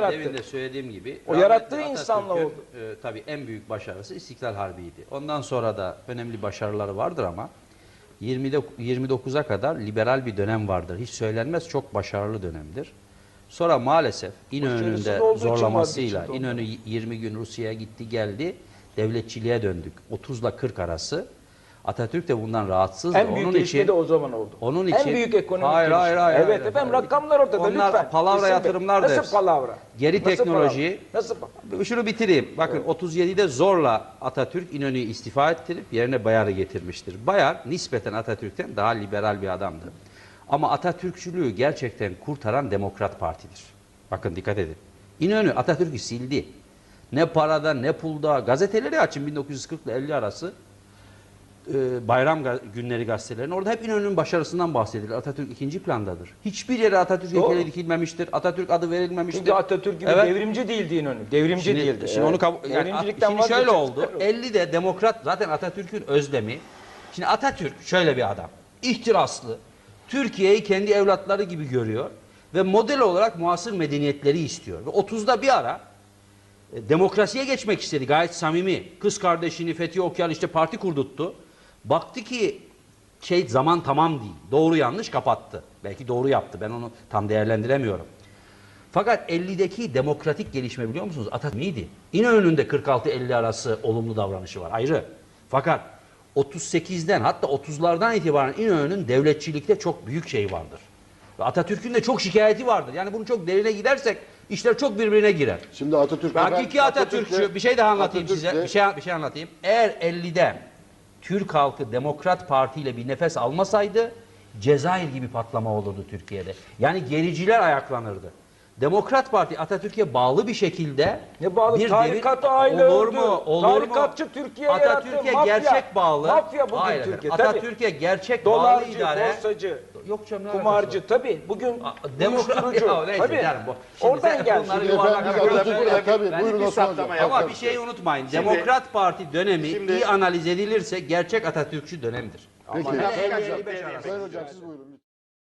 yarattı. Demin de söylediğim gibi. O yarattığı insanla oldu. E, tabii en büyük başarısı İstiklal Harbi'ydi. Ondan sonra da önemli başarıları vardır ama 20'de 29'a kadar liberal bir dönem vardır. Hiç söylenmez çok başarılı dönemdir. Sonra maalesef İnönü'nün Başarısız de olduğu için zorlamasıyla İnönü 20 gün Rusya'ya gitti geldi. Devletçiliğe döndük. 30 ile 40 arası. Atatürk de bundan rahatsızdı. En büyük Onun için de o zaman oldu. onun en için büyük ekonomik hayır, gelişme. hayır, hayır, Evet hayır, efendim hayır. rakamlar ortada Onlar lütfen. palavra İsim yatırımlar Nasıl dersin. palavra? Geri Nasıl teknoloji. palavra? Nasıl palavra? Şunu bitireyim. Bakın 37'de zorla Atatürk İnönü'yü istifa ettirip yerine Bayar'ı getirmiştir. Bayar nispeten Atatürk'ten daha liberal bir adamdı. Ama Atatürkçülüğü gerçekten kurtaran Demokrat Parti'dir. Bakın dikkat edin. İnönü Atatürk'ü sildi. Ne parada ne pulda gazeteleri açın 1940 ile 50 arası e, bayram ga- günleri gazetelerinin orada hep İnönü'nün başarısından bahsedilir. Atatürk ikinci plandadır. Hiçbir yere Atatürk heykeli dikilmemiştir. Atatürk adı verilmemiştir. Çünkü Atatürk gibi Evet. devrimci değildi İnönü. Devrimci Şimdi, değildi. şimdi Evet. onu yani Devrimcilikten şimdi şöyle oldu. 50'de demokrat zaten Atatürk'ün özlemi. Şimdi Atatürk şöyle bir adam. İhtiraslı. Türkiye'yi kendi evlatları gibi görüyor ve model olarak muasır medeniyetleri istiyor. Ve 30'da bir ara e, demokrasiye geçmek istedi gayet samimi. Kız kardeşini Fethi Okyal işte parti kurduttu. Baktı ki şey zaman tamam değil. Doğru yanlış kapattı. Belki doğru yaptı. Ben onu tam değerlendiremiyorum. Fakat 50'deki demokratik gelişme biliyor musunuz? Atatürk neydi? İnönü'nün de 46-50 arası olumlu davranışı var ayrı. Fakat 38'den hatta 30'lardan itibaren İnönü'nün devletçilikte çok büyük şey vardır. Ve Atatürk'ün de çok şikayeti vardır. Yani bunu çok derine gidersek işler çok birbirine girer. Şimdi Atatürk'le Hakiki Atatürkçü bir şey daha anlatayım Atatürk'le- size. Bir şey bir şey anlatayım. Eğer 50'de Türk halkı Demokrat Parti ile bir nefes almasaydı Cezayir gibi patlama olurdu Türkiye'de. Yani gericiler ayaklanırdı. Demokrat Parti Atatürk'e bağlı bir şekilde Ne bağlı? bir Tarikat devir- aile olur mu? Olur Tarikatçı mu? Türkiye Atatürk'e yarattı. Mafya. gerçek bağlı. Mafya bugün Hayır Türkiye. Atatürk'e gerçek bağlı Dolarcı, idare. borsacı, Yok canım ne alakası var? kumarcı tabii. Bugün uyuşturucu. ya neyse Tabii. canım bu. Şimdi Oradan geldi. bunları Şimdi yuvarlak efendim, yuvarlak- Atatürk'le Ben- tabii, ben- buyurun bir Osman saptama Hocam. Ama bir şeyi unutmayın. Şimdi- Demokrat Parti dönemi Şimdi- iyi analiz edilirse gerçek Atatürkçü dönemdir. Peki. Sayın hocam siz buyurun.